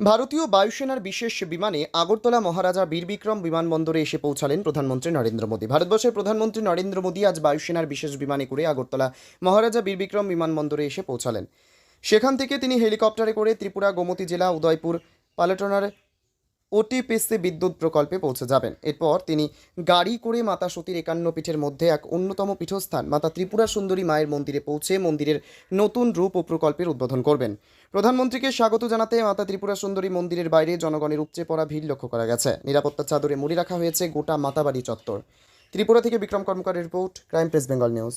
ভারতীয় বায়ুসেনার বিশেষ বিমানে আগরতলা মহারাজা বীরবিক্রম বিমানবন্দরে এসে পৌঁছালেন প্রধানমন্ত্রী নরেন্দ্র মোদী। ভারতবর্ষের প্রধানমন্ত্রী নরেন্দ্র মোদী আজ বায়ুসেনার বিশেষ বিমানে করে আগরতলা মহারাজা বীরবিক্রম বিমানবন্দরে এসে পৌঁছালেন। সেখান থেকে তিনি হেলিকপ্টারে করে ত্রিপুরা, গোমতী জেলা, উদয়পুর, পালটনার ওটিপিসি বিদ্যুৎ প্রকল্পে পৌঁছে যাবেন। এরপর তিনি গাড়ি করে মাতা সতীর একান্ন পীঠের মধ্যে এক অন্যতম পীঠস্থান, মাতা ত্রিপুরা সুন্দরী মায়ের মন্দিরে পৌঁছে মন্দিরের নতুন রূপ ও প্রকল্পের উদ্বোধন করবেন। প্রধানমন্ত্রীকে স্বাগত জানাতে মাতা ত্রিপুরা সুন্দরী মন্দিরের বাইরে জনগণের উপচে পড়া ভিড় লক্ষ্য করা গেছে। নিরাপত্তার চাদরে মুড়ি রাখা হয়েছে গোটা মাতাবাড়ি চত্বর। ত্রিপুরা থেকে Bikram কর্মকারের report, crime press, Bengal news.